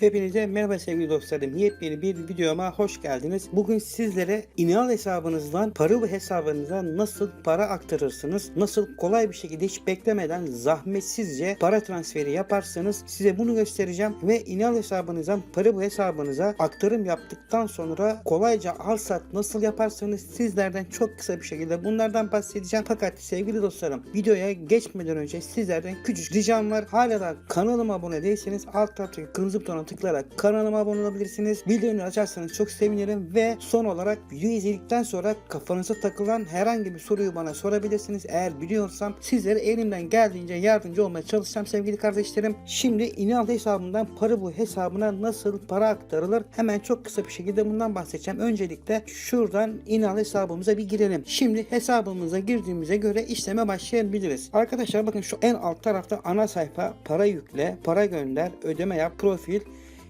Hepinize merhaba sevgili dostlarım. Yepyeni bir videoma hoş geldiniz. Bugün sizlere İnal hesabınızdan Paru hesabınıza nasıl para aktarırsınız? Nasıl kolay bir şekilde hiç beklemeden zahmetsizce para transferi yaparsınız? Size bunu göstereceğim ve İnal hesabınızdan Paru hesabınıza aktarım yaptıktan sonra kolayca al sat nasıl yaparsanız sizlerden çok kısa bir şekilde bunlardan bahsedeceğim. Fakat sevgili dostlarım videoya geçmeden önce sizlerden küçük ricam var. Hala da kanalıma abone değilseniz alt taraftaki kırmızı butona tıklayarak kanalıma abone olabilirsiniz. Bildirimleri açarsanız çok sevinirim ve son olarak videoyu izledikten sonra kafanıza takılan herhangi bir soruyu bana sorabilirsiniz. Eğer biliyorsam sizlere elimden geldiğince yardımcı olmaya çalışacağım sevgili kardeşlerim. Şimdi İnal hesabından para bu hesabına nasıl para aktarılır? Hemen çok kısa bir şekilde bundan bahsedeceğim. Öncelikle şuradan İnal hesabımıza bir girelim. Şimdi hesabımıza girdiğimize göre işleme başlayabiliriz. Arkadaşlar bakın şu en alt tarafta ana sayfa para yükle, para gönder, ödeme yap, profil,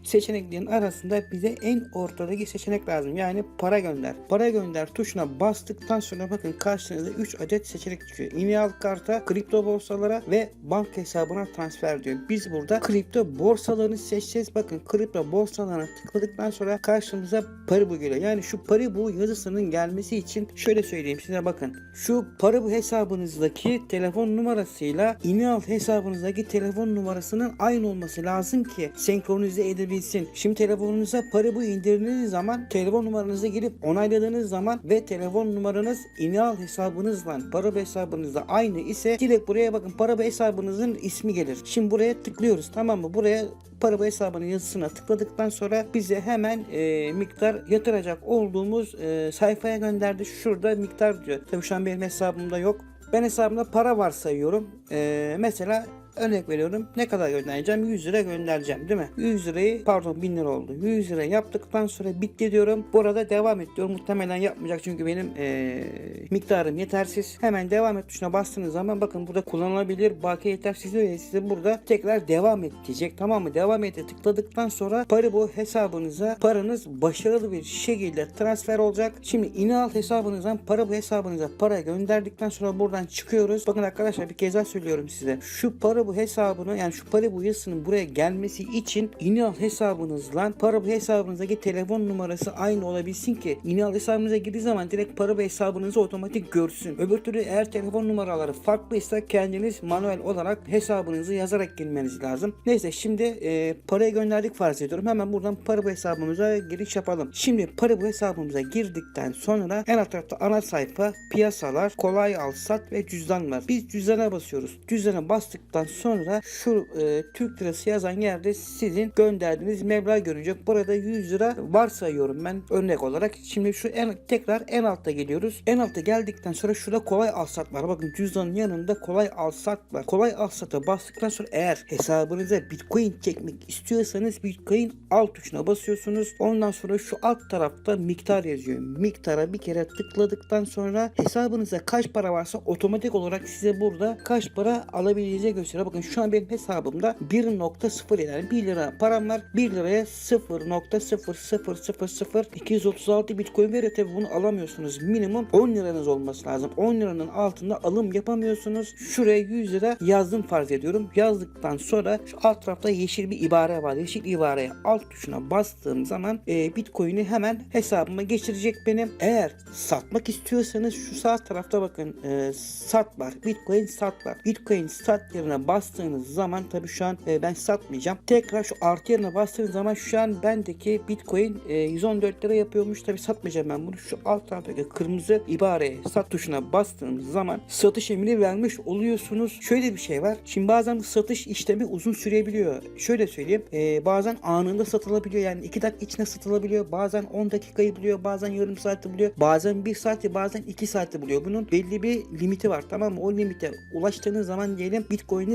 seçeneklerin arasında bize en ortadaki seçenek lazım. Yani para gönder. Para gönder tuşuna bastıktan sonra bakın karşınıza 3 adet seçenek çıkıyor. İnal karta, kripto borsalara ve banka hesabına transfer diyor. Biz burada kripto borsalarını seçeceğiz. Bakın kripto borsalarına tıkladıktan sonra karşımıza Paribu geliyor. Yani şu Paribu yazısının gelmesi için şöyle söyleyeyim size bakın. Şu Paribu hesabınızdaki telefon numarasıyla İnal hesabınızdaki telefon numarasının aynı olması lazım ki senkronize edebilsin. Şimdi telefonunuza Paribu indirdiğiniz zaman telefon numaranıza girip onayladığınız zaman ve telefon numaranız İnal hesabınızla Paribu hesabınızla aynı ise direkt buraya bakın Paribu hesabınızın ismi gelir. Şimdi buraya tıklıyoruz tamam mı? Buraya Paribu hesabının yazısına tıkladıktan sonra bize hemen e, miktar yatıracak olduğumuz e, sayfaya gönderdi. Şurada miktar diyor. Tabii şu an benim hesabımda yok. Ben hesabımda para varsayıyorum. E, mesela Örnek veriyorum ne kadar göndereceğim? 100 lira göndereceğim değil mi? 100 lirayı pardon 1000 lira oldu. 100 lira yaptıktan sonra bitti diyorum. Burada devam et diyorum. Muhtemelen yapmayacak çünkü benim eee, miktarım yetersiz. Hemen devam et tuşuna bastığınız zaman bakın burada kullanılabilir. Baki yetersiz diyor. Size burada tekrar devam et diyecek. Tamam mı? Devam ete tıkladıktan sonra Paribu hesabınıza paranız başarılı bir şekilde transfer olacak. Şimdi İnal hesabınızdan Paribu hesabınıza para gönderdikten sonra buradan çıkıyoruz. Bakın arkadaşlar bir kez daha söylüyorum size. Şu para bu hesabını yani şu para bu yazısının buraya gelmesi için İnal hesabınızla para bu hesabınızdaki telefon numarası aynı olabilsin ki İnal hesabınıza girdiği zaman direkt para bu hesabınızı otomatik görsün. Öbür türlü eğer telefon numaraları farklıysa kendiniz manuel olarak hesabınızı yazarak girmeniz lazım. Neyse şimdi e, parayı gönderdik farz ediyorum. Hemen buradan para bu hesabımıza giriş yapalım. Şimdi para bu hesabımıza girdikten sonra en alt tarafta ana sayfa, piyasalar, kolay al sat ve cüzdan var. Biz cüzdana basıyoruz. Cüzdana bastıktan sonra şu e, Türk lirası yazan yerde sizin gönderdiğiniz meblağ görünecek. Burada 100 lira varsayıyorum ben örnek olarak. Şimdi şu en tekrar en altta geliyoruz. En altta geldikten sonra şurada kolay al sat var. Bakın cüzdanın yanında kolay al sat var. Kolay al sata bastıktan sonra eğer hesabınıza Bitcoin çekmek istiyorsanız Bitcoin al tuşuna basıyorsunuz. Ondan sonra şu alt tarafta miktar yazıyor. Miktara bir kere tıkladıktan sonra hesabınıza kaç para varsa otomatik olarak size burada kaç para alabileceğinizi gösteriyor. Bakın şu an benim hesabımda 1.0 yani 1 lira param var. 1 liraya 0.0000236 bitcoin veriyor. Tabi bunu alamıyorsunuz. Minimum 10 liranız olması lazım. 10 liranın altında alım yapamıyorsunuz. Şuraya 100 lira yazdım farz ediyorum. Yazdıktan sonra şu alt tarafta yeşil bir ibare var. Yeşil ibareye alt tuşuna bastığım zaman e, bitcoin'i hemen hesabıma geçirecek benim. Eğer satmak istiyorsanız şu sağ tarafta bakın e, sat var. Bitcoin sat var. Bitcoin sat yerine bastığınız zaman tabii şu an e, ben satmayacağım. Tekrar şu artı yerine bastığınız zaman şu an bendeki Bitcoin e, 114 lira yapıyormuş. Tabii satmayacağım ben bunu. Şu alt taraftaki kırmızı ibareye sat tuşuna bastığınız zaman satış emri vermiş oluyorsunuz. Şöyle bir şey var. Şimdi bazen satış işlemi uzun sürebiliyor. Şöyle söyleyeyim. e, bazen anında satılabiliyor. Yani 2 dakika içinde satılabiliyor. Bazen 10 dakikayı buluyor. Bazen yarım saati buluyor. Bazen 1 saati bazen 2 saati buluyor. Bunun belli bir limiti var. Tamam mı? O limite ulaştığınız zaman diyelim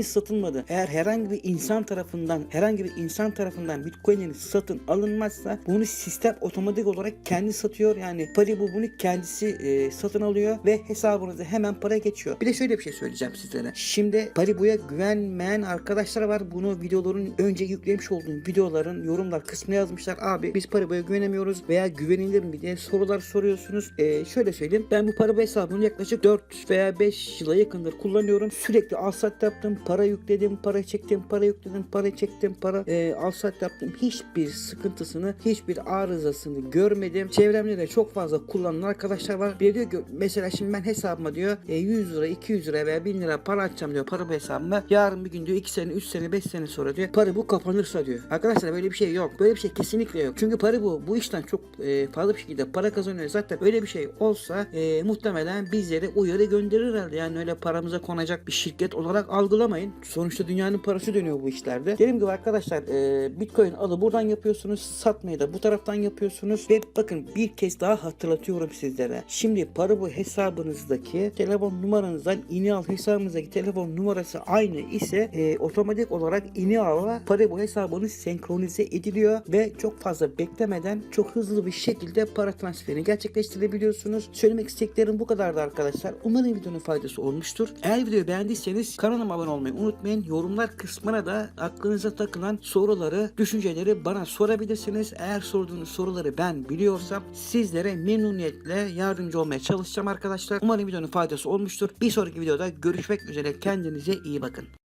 Bitcoin'iniz satılmadı. Eğer herhangi bir insan tarafından herhangi bir insan tarafından Bitcoin'iniz satın alınmazsa bunu sistem otomatik olarak kendi satıyor. Yani Paribu bunu kendisi e, satın alıyor ve hesabınıza hemen para geçiyor. Bir de şöyle bir şey söyleyeceğim sizlere. Şimdi Paribu'ya güvenmeyen arkadaşlar var. Bunu videoların önce yüklemiş olduğum videoların yorumlar kısmına yazmışlar. Abi biz Paribu'ya güvenemiyoruz veya güvenilir mi diye sorular soruyorsunuz. E, şöyle söyleyeyim. Ben bu Paribu hesabını yaklaşık 4 veya 5 yıla yakındır kullanıyorum. Sürekli alsat yaptım. Para yükledim, para çektim, para yükledim, para çektim, para e, alsat yaptım. Hiçbir sıkıntısını, hiçbir arızasını görmedim. Çevremde de çok fazla kullanan arkadaşlar var. Bir diyor ki mesela şimdi ben hesabıma diyor e, 100 lira, 200 lira veya 1000 lira para atacağım diyor para hesabıma. Yarın bir gün diyor 2 sene, 3 sene, 5 sene sonra diyor para bu kapanırsa diyor. Arkadaşlar böyle bir şey yok. Böyle bir şey kesinlikle yok. Çünkü para bu. Bu işten çok e, fazla bir şekilde para kazanıyor. Zaten öyle bir şey olsa e, muhtemelen bizlere uyarı gönderir herhalde. Yani öyle paramıza konacak bir şirket olarak algılamayın. Sonuçta dünyanın parası dönüyor bu işlerde. Dediğim gibi arkadaşlar e, Bitcoin alı buradan yapıyorsunuz. Satmayı da bu taraftan yapıyorsunuz. Ve bakın bir kez daha hatırlatıyorum sizlere. Şimdi para bu hesabınızdaki telefon numaranızdan İnial hesabınızdaki telefon numarası aynı ise e, otomatik olarak İnial'a para bu hesabınız senkronize ediliyor ve çok fazla beklemeden çok hızlı bir şekilde para transferini gerçekleştirebiliyorsunuz. Söylemek istediklerim bu kadardı arkadaşlar. Umarım videonun faydası olmuştur. Eğer videoyu beğendiyseniz kanalıma abone olmayı unutmayın. Yorumlar kısmına da aklınıza takılan soruları, düşünceleri bana sorabilirsiniz. Eğer sorduğunuz soruları ben biliyorsam sizlere memnuniyetle yardımcı olmaya çalışacağım arkadaşlar. Umarım videonun faydası olmuştur. Bir sonraki videoda görüşmek üzere. Kendinize iyi bakın.